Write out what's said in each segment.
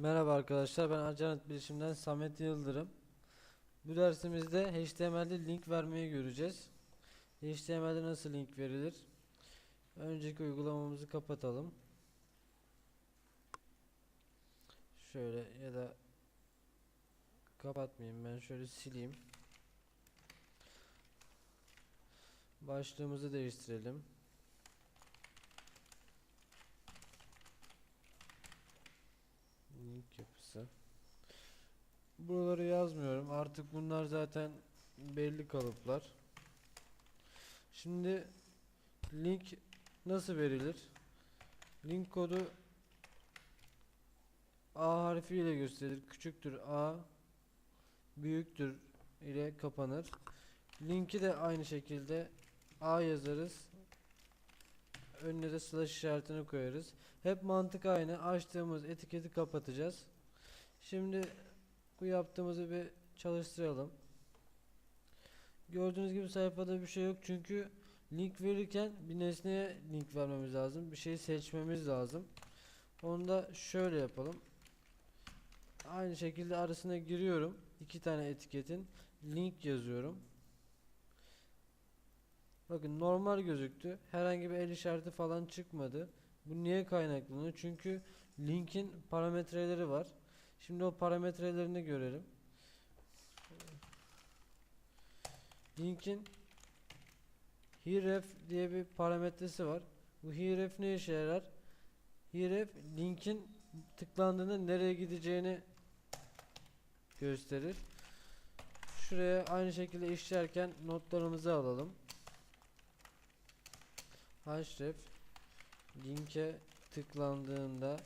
Merhaba arkadaşlar ben Acanet Bilişim'den Samet Yıldırım. Bu dersimizde HTML'de link vermeyi göreceğiz. HTML'de nasıl link verilir? Önceki uygulamamızı kapatalım. Şöyle ya da kapatmayayım ben şöyle sileyim. Başlığımızı değiştirelim. Link yapısı. Buraları yazmıyorum. Artık bunlar zaten belli kalıplar. Şimdi link nasıl verilir? Link kodu A harfi ile gösterilir. Küçüktür A büyüktür ile kapanır. Linki de aynı şekilde A yazarız. Önüne de slash işaretini koyarız. Hep mantık aynı. Açtığımız etiketi kapatacağız. Şimdi bu yaptığımızı bir çalıştıralım. Gördüğünüz gibi sayfada bir şey yok çünkü link verirken bir nesneye link vermemiz lazım. Bir şeyi seçmemiz lazım. Onu da şöyle yapalım. Aynı şekilde arasına giriyorum. iki tane etiketin link yazıyorum. Bakın normal gözüktü. Herhangi bir el işareti falan çıkmadı. Bu niye kaynaklanıyor? Çünkü linkin parametreleri var. Şimdi o parametrelerini görelim. Linkin href diye bir parametresi var. Bu href ne işe yarar? href linkin tıklandığında nereye gideceğini gösterir. Şuraya aynı şekilde işlerken notlarımızı alalım. Href linke tıklandığında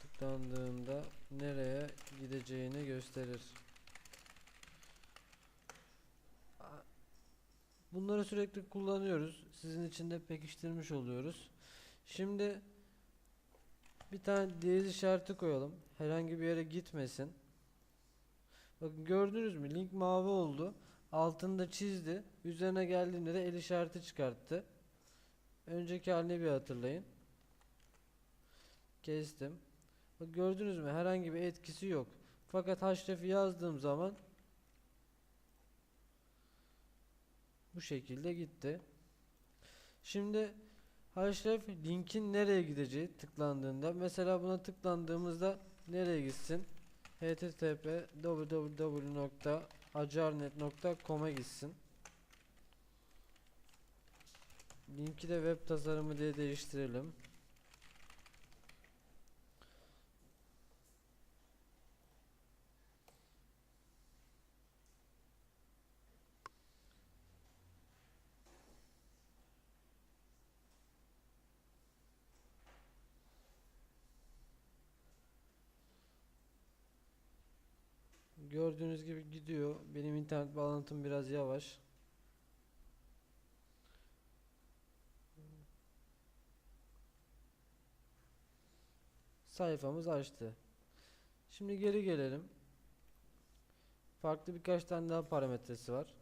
tıklandığında nereye gideceğini gösterir. Bunları sürekli kullanıyoruz. Sizin için de pekiştirmiş oluyoruz. Şimdi bir tane diyez işareti koyalım. Herhangi bir yere gitmesin. Bakın gördünüz mü? Link mavi oldu. Altında çizdi. Üzerine geldiğinde de el işareti çıkarttı. Önceki halini bir hatırlayın. Kestim. Bak gördünüz mü? Herhangi bir etkisi yok. Fakat href'i yazdığım zaman bu şekilde gitti. Şimdi href linkin nereye gideceği tıklandığında mesela buna tıklandığımızda nereye gitsin? http www.acarnet.com'a gitsin. Linki de web tasarımı diye değiştirelim. Gördüğünüz gibi gidiyor. Benim internet bağlantım biraz yavaş. Sayfamız açtı. Şimdi geri gelelim. Farklı birkaç tane daha parametresi var.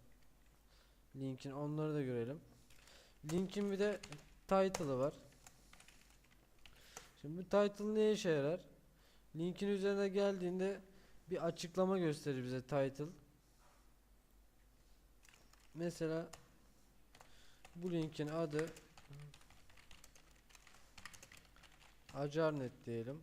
Linkin onları da görelim. Linkin bir de title'ı var. Şimdi bu title ne işe yarar? Linkin üzerine geldiğinde bir açıklama gösterir bize title. Mesela bu linkin adı Acarnet diyelim.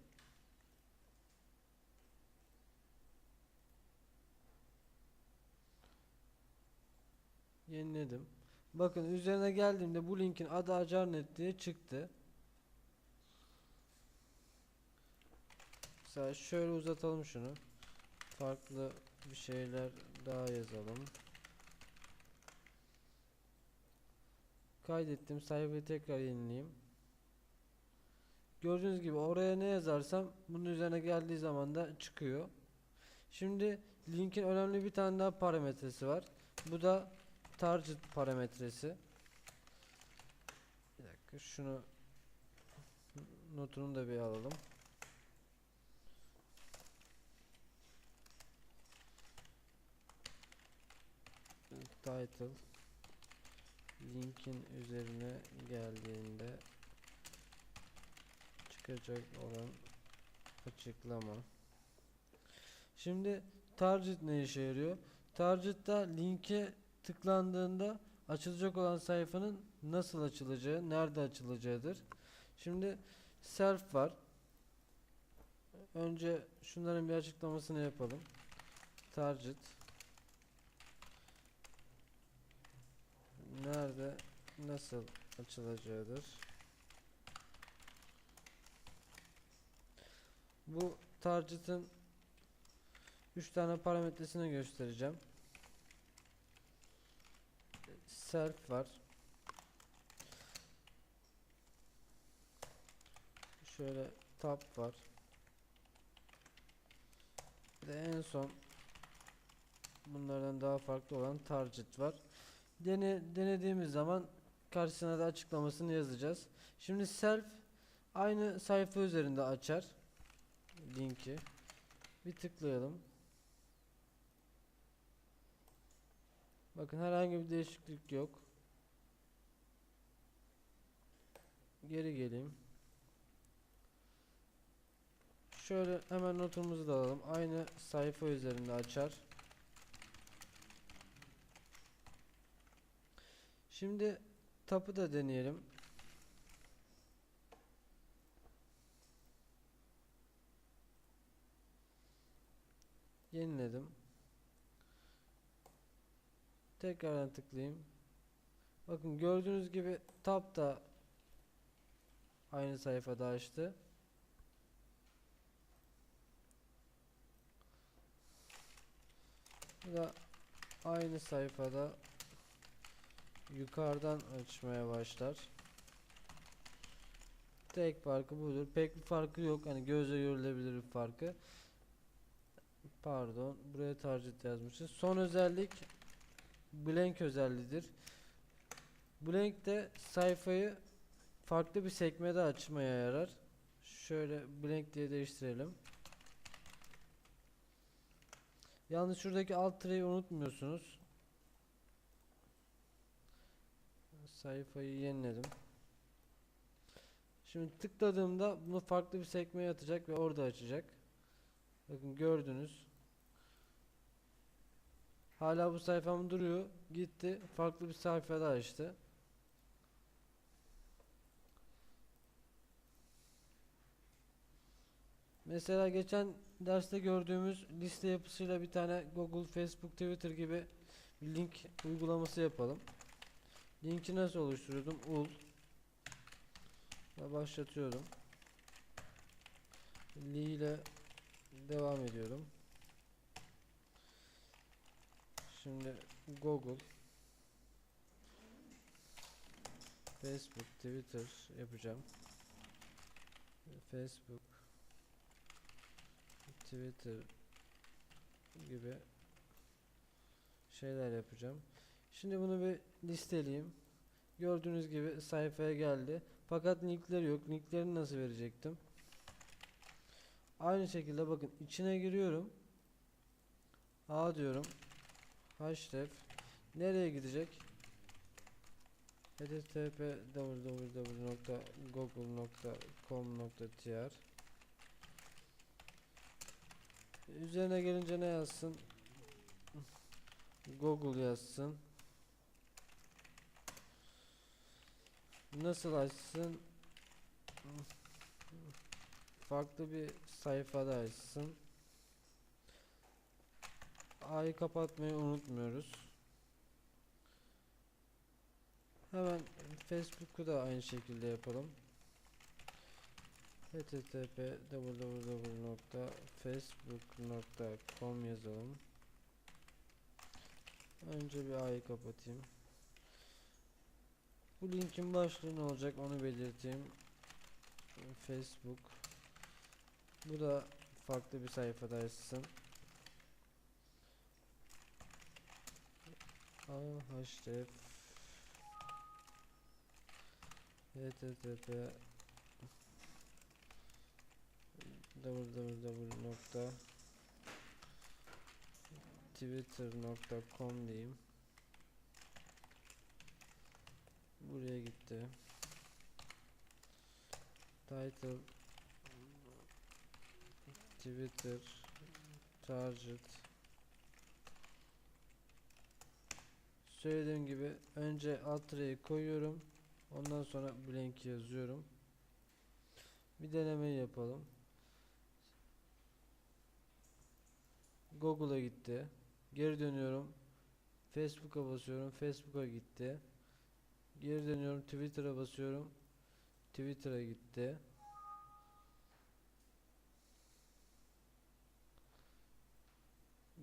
Yeniledim. Bakın üzerine geldiğimde bu linkin adı Acarnet diye çıktı. Mesela şöyle uzatalım şunu. Farklı bir şeyler daha yazalım. Kaydettim. Sayfayı tekrar yenileyim. Gördüğünüz gibi oraya ne yazarsam bunun üzerine geldiği zaman da çıkıyor. Şimdi linkin önemli bir tane daha parametresi var. Bu da target parametresi. Bir dakika şunu notunu da bir alalım. Title linkin üzerine geldiğinde çıkacak olan açıklama. Şimdi target ne işe yarıyor? Target'ta linke tıklandığında açılacak olan sayfanın nasıl açılacağı, nerede açılacağıdır. Şimdi self var. Önce şunların bir açıklamasını yapalım. Target nerede nasıl açılacağıdır. Bu target'ın 3 tane parametresini göstereceğim. Self var. Şöyle tab var. Bir de en son bunlardan daha farklı olan target var. Dene, denediğimiz zaman karşısına da açıklamasını yazacağız. Şimdi self aynı sayfa üzerinde açar linki. Bir tıklayalım. Bakın herhangi bir değişiklik yok. Geri geleyim. Şöyle hemen notumuzu da alalım. Aynı sayfa üzerinde açar. Şimdi tapı da deneyelim. Yeniledim. Tekrardan tıklayayım. Bakın gördüğünüz gibi tab da aynı sayfada açtı. Bu da aynı sayfada yukarıdan açmaya başlar. Tek farkı budur. Pek bir farkı yok. Hani gözle görülebilir bir farkı. Pardon. Buraya target yazmışız. Son özellik blank özelliğidir. Blank de sayfayı farklı bir sekmede açmaya yarar. Şöyle blank diye değiştirelim. Yalnız şuradaki alt tireyi unutmuyorsunuz. Sayfayı yeniledim. Şimdi tıkladığımda bunu farklı bir sekmeye atacak ve orada açacak. Bakın gördünüz. Hala bu sayfam duruyor. Gitti. Farklı bir sayfada açtı. Mesela geçen derste gördüğümüz liste yapısıyla bir tane Google, Facebook, Twitter gibi link uygulaması yapalım. Linki nasıl oluşturuyordum? ul ve başlatıyorum. Li ile devam ediyorum. Şimdi Google Facebook, Twitter yapacağım. Facebook Twitter gibi şeyler yapacağım. Şimdi bunu bir listeleyeyim. Gördüğünüz gibi sayfaya geldi. Fakat linkleri yok. Linklerini nasıl verecektim? Aynı şekilde bakın içine giriyorum. A diyorum. Href nereye gidecek? http www.google.com.tr Üzerine gelince ne yazsın? Google yazsın. Nasıl açsın? Farklı bir sayfada açsın. A'yı kapatmayı unutmuyoruz. Hemen Facebook'u da aynı şekilde yapalım. http www.facebook.com yazalım. Önce bir A'yı kapatayım. Bu linkin başlığı ne olacak onu belirteyim. Facebook. Bu da farklı bir sayfada açsın. ahref http www.twitter.com diyeyim. Buraya gitti. Title. Twitter. Target. Söylediğim gibi önce alt koyuyorum. Ondan sonra blank yazıyorum. Bir denemeyi yapalım. Google'a gitti. Geri dönüyorum. Facebook'a basıyorum. Facebook'a gitti geri dönüyorum Twitter'a basıyorum Twitter'a gitti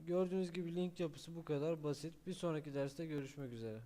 Gördüğünüz gibi link yapısı bu kadar basit. Bir sonraki derste görüşmek üzere.